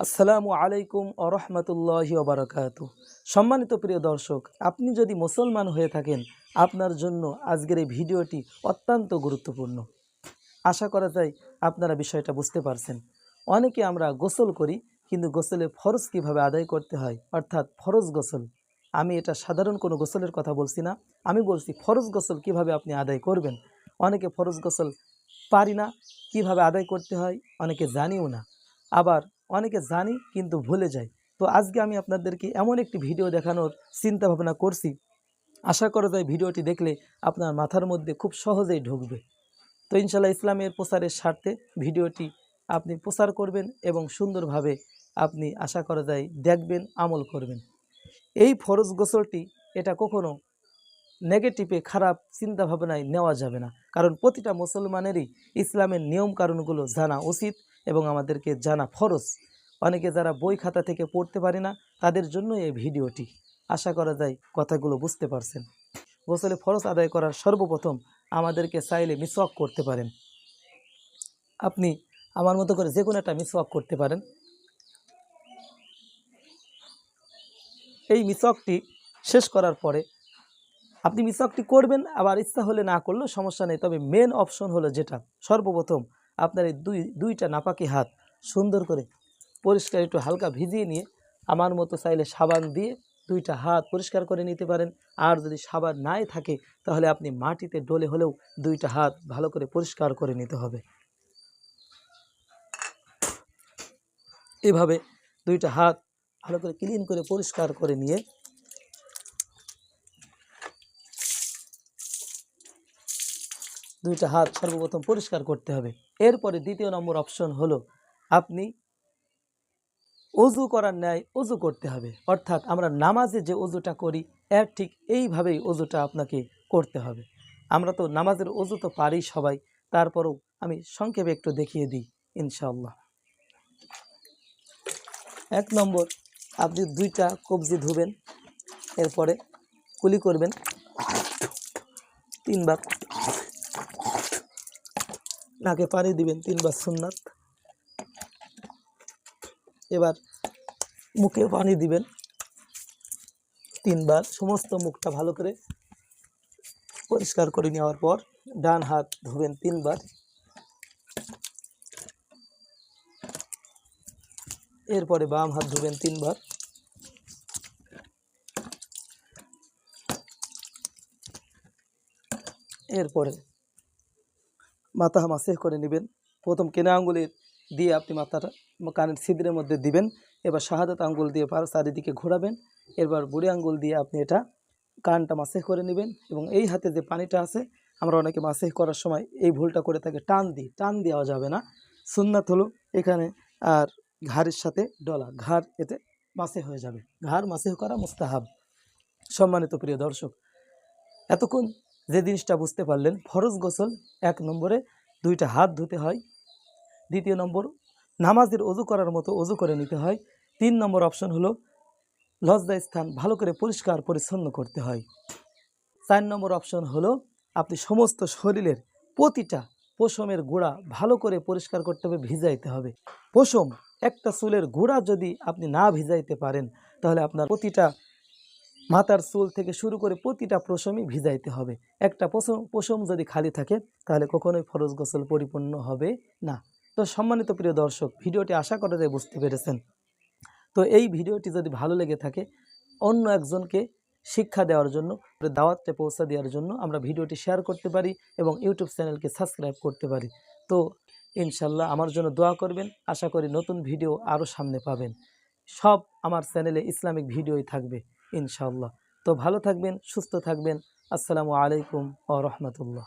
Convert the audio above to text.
আসসালামু আলাইকুম আরহামতুল্লাহি ওবরাকাতু সম্মানিত প্রিয় দর্শক, আপনি যদি মুসলমান হয়ে থাকেন, আপনার জন্য আজকের এই ভিডিওটি অত্যন্ত গুরুত্বপূর্ণ। আশা করা যায় আপনারা বিষয়টা বুঝতে পারছেন। অনেকে আমরা গোসল করি, কিন্তু গোসলে ফরজ কীভাবে আদায় করতে হয়? অর্থাৎ ফরজ গোসল। আমি এটা সাধারণ কোনো গোসলের কথা বলছি না। আমি বলছি ফরজ গোসল কীভাবে আপনি আদায় করবেন? অনেকে ফরজ গোসল পারি না, কীভাবে আদায় করতে হয়? অনেকে জানিও না। আবার অনেকে জানি কিন্তু ভুলে যায়। তো আজকে আমি আপনাদেরকে এমন একটি ভিডিও দেখানোর চিন্তা ভাবনা করছি। আশা করা যায় ভিডিওটি দেখলে আপনার মাথার মধ্যে খুব সহজেই ঢুকবে। তো ইনশাল্লাহ ইসলামের প্রচারের স্বার্থে ভিডিওটি আপনি প্রচার করবেন এবং সুন্দরভাবে আপনি আশা করা যায় দেখবেন, আমল করবেন। এই ফরজ গোসলটি এটা কখনো নেগেটিভে খারাপ চিন্তা ভাবনায় নেওয়া যাবে না। কারণ প্রতিটা মুসলমানেরই ইসলামের নিয়ম কারণগুলো জানা উচিত এবং আমাদেরকে জানা ফরজ। অনেকে যারা বই খাতা থেকে পড়তে পারে না, তাদের জন্য এই ভিডিওটি। আশা করা যায় কথাগুলো বুঝতে পারছেন। গোসলে ফরজ আদায় করার সর্বপ্রথম আমাদেরকে চাইলে মিসওয়াক করতে পারেন। আপনি আমার মতো করে যে কোনো একটা মিসওয়াক করতে পারেন। এই মিসওয়াকটি শেষ করার পরে আপনি মিসওয়াকটি করবেন, আবার ইচ্ছা হলে না করলেও সমস্যা নেই। তবে মেন অপশন হলো যেটা, সর্বপ্রথম আপনার এই দুই, দুইটা নাপাকি হাত সুন্দর করে পরিষ্কার একটু হালকা ভিজিয়ে নিয়ে আমার মতো চাইলে সাবান দিয়ে দুইটা হাত পরিষ্কার করে নিতে পারেন। আর যদি সাবান নাই থাকে, তাহলে আপনি মাটিতে ডলে হলেও দুইটা হাত ভালো করে পরিষ্কার করে নিতে হবে। এভাবে দুইটা হাত ভালো করে ক্লিন করে পরিষ্কার করে নিয়ে দুইটা হাত সর্বপ্রথম পরিষ্কার করতে হবে। এরপরে দ্বিতীয় নম্বর অপশন হলো আপনি অজু করার ন্যায় অজু করতে হবে। অর্থাৎ আমরা নামাজে যে অজুটা করি, এর ঠিক এইভাবেই অজুটা আপনাকে করতে হবে। আমরা তো নামাজের অজু তো পারি সবাই, তারপরেও আমি সংক্ষেপে একটু দেখিয়ে দিই ইনশাল্লাহ এক নম্বর, আপনি দুইটা কবজি ধুবেন, এরপরে কুলি করবেন। তিনবার নাকে পানি দিবেন, তিনবার সুন্নাত। এবার মুখে পানি দিবেন, তিনবার, সমস্ত মুখটা ভালো করে পরিষ্কার করে নেওয়ার পর ডান হাত ধুবেন তিনবার। এরপরে বাম হাত ধুবেন তিনবার। এরপরে মাথা মাসেহ করে নেবেন। প্রথম কেনা আঙ্গুলের দিয়ে আপনি মাথাটা কানের ছিদ্রের মধ্যে দিবেন। এবার শাহাদাত আঙ্গুল দিয়ে পার চারিদিকে ঘোরাবেন। এবার বুড়ি আঙ্গুল দিয়ে আপনি এটা কানটা মাসেহ করে নেবেন এবং এই হাতে যে পানিটা আছে, আমরা অনেকে মাসেহ করার সময় এই ভুলটা করে থাকে, টান দিই। টান দেওয়া যাবে না। সুন্নাত হলো এখানে আর ঘাড়ের সাথে ডলা। ঘাড় এতে মাসে হয়ে যাবে। ঘাড় মাসেহ করা মুস্তাহাব। সম্মানিত প্রিয় দর্শক, এতক্ষণ যে জিনিসটা বুঝতে পারলেন, ফরজ গোসল এক নম্বরে, দুইটা হাত ধুতে হয়। দ্বিতীয় নম্বর, নামাজের অজু করার মতো অজু করে নিতে হয়। তিন নম্বর অপশন হলো, লজ্জা স্থান ভালো করে পরিষ্কার পরিচ্ছন্ন করতে হয়। চার নম্বর অপশন হলো, আপনি সমস্ত শরীরের প্রতিটা পশমের গোড়া ভালো করে পরিষ্কার করতে হবে, ভিজাইতে হবে। পশম, একটা চুলের গোড়া যদি আপনি না ভিজাইতে পারেন, তাহলে আপনার প্রতিটা মাথার চুল থেকে শুরু করে প্রতিটা পশমই ভিজাইতে হবে। একটা পশম পশম যদি খালি থাকে, তাহলে কখনোই ফরজ গোসল পরিপূর্ণ হবে না। তো সম্মানিত প্রিয় দর্শক, ভিডিওটি আশা করা যায় বুঝতে পেরেছেন। তো এই ভিডিওটি যদি ভালো লেগে থাকে, অন্য একজনকে শিক্ষা দেওয়ার জন্য দাওয়াতটা পৌঁছা দেওয়ার জন্য আমরা ভিডিওটি শেয়ার করতে পারি এবং ইউটিউব চ্যানেলকে সাবস্ক্রাইব করতে পারি। তো ইনশাল্লাহ আমার জন্য দোয়া করবেন। আশা করি নতুন ভিডিও আরও সামনে পাবেন। সব আমার চ্যানেলে ইসলামিক ভিডিওই থাকবে। ইনশাল্লাহ তো ভালো থাকবেন সুস্থ থাকবেন। আসসালামু আলাইকুম ও রহমতুল্লাহ।